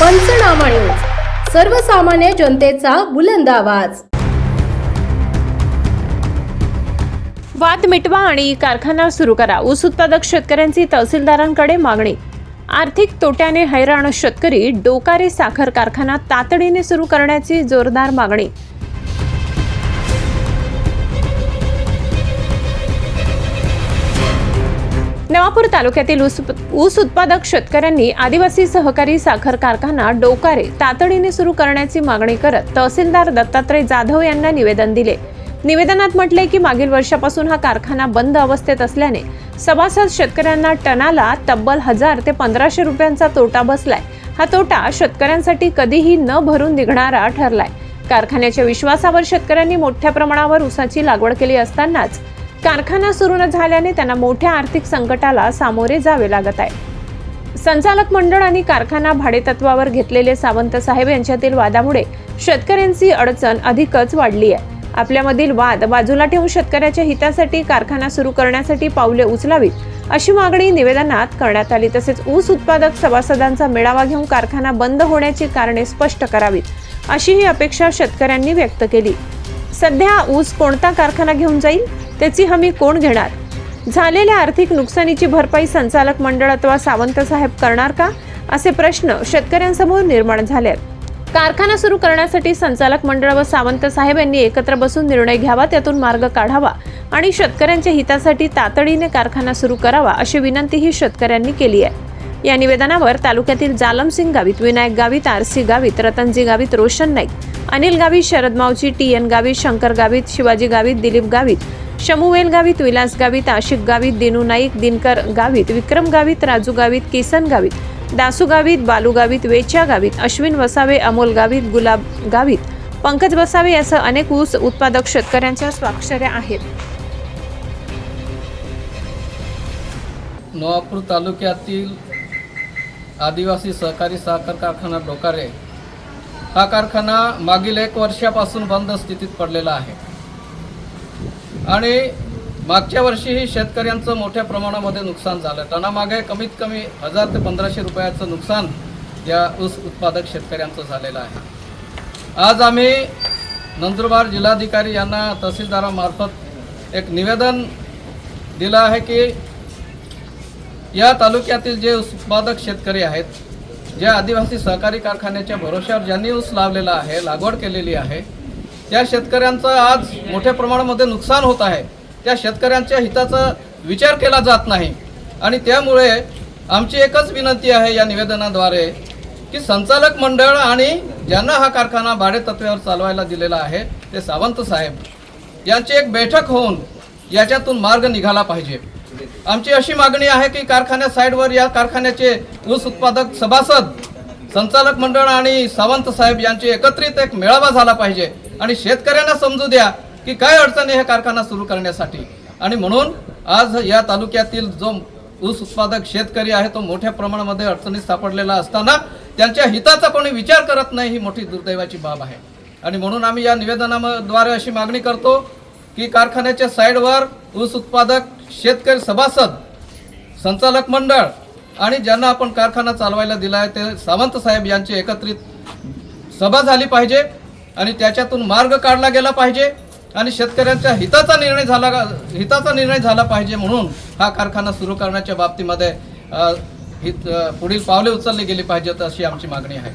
पंचनामा न्यूज. सर्वसामान्य जनतेचा बुलंद आवाज. वाद मिटवा आणि कारखाना सुरू करा. ऊस उत्पादक शेतकऱ्यांची तहसीलदारांकडे मागणी. आर्थिक तोट्याने हैराण शेतकरी डोकारे साखर कारखाना तातडीने सुरू करण्याची जोरदार मागणी. नवापूर तालुक्यातील ऊस ऊस उत्पादक शेतकऱ्यांनी आदिवासी सहकारी साखर कारखाना डोकारे तातडीने सुरू करण्याची मागणी करत तहसीलदार दत्तात्रय जाधव यांना निवेदन दिले. निवेदनात म्हटले की मागील वर्षापासून हा कारखाना बंद अवस्थेत असल्याने सभासद शेतकऱ्यांना टनाला तब्बल हजार ते पंधराशे रुपयांचा तोटा बसलाय. हा तोटा शेतकऱ्यांसाठी कधीही न भरून निघणारा ठरलाय. कारखान्याच्या विश्वासावर शेतकऱ्यांनी मोठ्या प्रमाणावर ऊसाची लागवड केली असतानाच कारखाना सुरू न झाल्याने त्यांना मोठ्या आर्थिक संकटाला सामोरे जावे लागत आहे. संचालक मंडळ आणि कारखाना भाडेतत्वावर घेतलेले सावंत साहेब यांच्यातील वादामुळे शेतकऱ्यांची अडचण अधिकच वाढली आहे. आपल्यामधील वाद बाजूला ठेवून शेतकऱ्याच्या हितासाठी कारखाना सुरू करण्यासाठी पावले उचलावीत अशी मागणी निवेदनात करण्यात आली. तसेच ऊस उत्पादक सभासदांचा मेळावा घेऊन कारखाना बंद होण्याची कारणे स्पष्ट करावीत अशी ही अपेक्षा शेतकऱ्यांनी व्यक्त केली. सध्या ऊस कोणता कारखाना घेऊन जाईल? त्याची हमी कोण घेणार? झालेल्या आर्थिक नुकसानीची भरपाई संचालक मंडळ अथवा सावंत साहेब करणार का? असे प्रश्न शेतकऱ्यांसमोर निर्माण झाले आहेत. कारखाना सुरू करण्यासाठी संचालक मंडळ व सावंत साहेब यांनी एकत्र बसून निर्णय घ्यावा त्यातून मार्ग काढावा आणि शेतकऱ्यांच्या हितासाठी तातडीने कारखाना सुरू करावा अशी विनंतीही शेतकऱ्यांनी केली आहे. या निवेदनावर तालुक्यातील Jalamsing Gavit Vinayak Gavit R C Gavit Ratanji Gavit Roshan Naik Anil Gavit Sharad Mavchi T N Gavit Shankar Gavit Shivaji Gavit Dilip Gavit Shamuvel Gavit Vilas Gavit Ashik Gavit Dinu Naik Dinkar Gavit Vikram Gavit Raju Gavit Kisan Gavit Dasu Gavit Balu Gavit Vechya Gavit Ashwin Vasave Amol Gavit Gulab Gavit Pankaj Basave यासह अनेक ऊस उत्पादक शेतकऱ्यांच्या स्वाक्षऱ्या आहेत. नवापूर तालुक्यातील आदिवासी सहकारी साखर कारखाना डोकारे हा कारखाना मागील एक वर्षापासून बंद स्थितीत पडलेला आहे. आणि मागच्या वर्षीही शेतकऱ्यांचं मोठ्या प्रमाणामध्ये नुकसान झालं. टनामागे कमीत कमी हजार ते पंधराशे रुपयाचं नुकसान या ऊस उत्पादक शेतकऱ्यांचं झालेलं आहे. आज आम्ही नंदुरबार जिल्हाधिकारी यांना तहसीलदारामार्फत एक निवेदन दिलं आहे की या तालुक्यातील जे ऊस उत्पादक शेतकरी आहेत ज्या आदिवासी सहकारी कारखान्याच्या भरोश्यावर ज्यांनी ऊस लावलेला आहे लागवड केलेली आहे त्या शेतकऱ्यांचं आज मोठ्या प्रमाणामध्ये नुकसान होत आहे. त्या शेतकऱ्यांच्या हिताचा विचार केला जात नाही. आणि त्यामुळे आमची एकच विनंती आहे या निवेदनाद्वारे की संचालक मंडळ आणि ज्यांना हा कारखाना भाडेतत्वावर चालवायला दिलेला आहे ते सावंत साहेब यांची एक बैठक होऊन याच्यातून मार्ग निघाला पाहिजे. आमची अशी मागणी आहे की कारखान्या साईडवर या कारखान्याचे ऊस उत्पादक सभासद संचालक मंडळ आणि सावंत साहेब यांचे एकत्रित एक मेळावा झाला पाहिजे. आणि शेतकऱ्यांना समजू द्या की काय अडचणी आहे कारखाना सुरू करण्यासाठी. आणि म्हणून आज या तालुक्यातील जो ऊस उत्पादक शेतकरी आहे तो मोठ्या प्रमाणामध्ये अडचणीत सापडलेला असताना त्यांच्या हिताचा कोणी विचार करत नाही ही मोठी दुर्दैवाची बाब आहे. आणि म्हणून आम्ही या निवेदनाद्वारे अशी मागणी करतो की कारखान्याच्या साईडवर ऊस उत्पादक शेतकरी सभासद संचालक मंडळ आणि ज्यांना आपण कारखाना चालवायला दिला आहे ते सावंत साहेब यांची एकत्रित सभा झाली पाहिजे. आणि त्याच्यातून मार्ग काढला गेला पाहिजे आणि शेतकऱ्यांच्या हिताचा निर्णय झाला हिताचा निर्णय झाला पाहिजे म्हणून हा कारखाना सुरू करण्याच्या बाबतीमध्ये हित पुढील पावले उचलली गेली पाहिजेत अशी आमची मागणी आहे.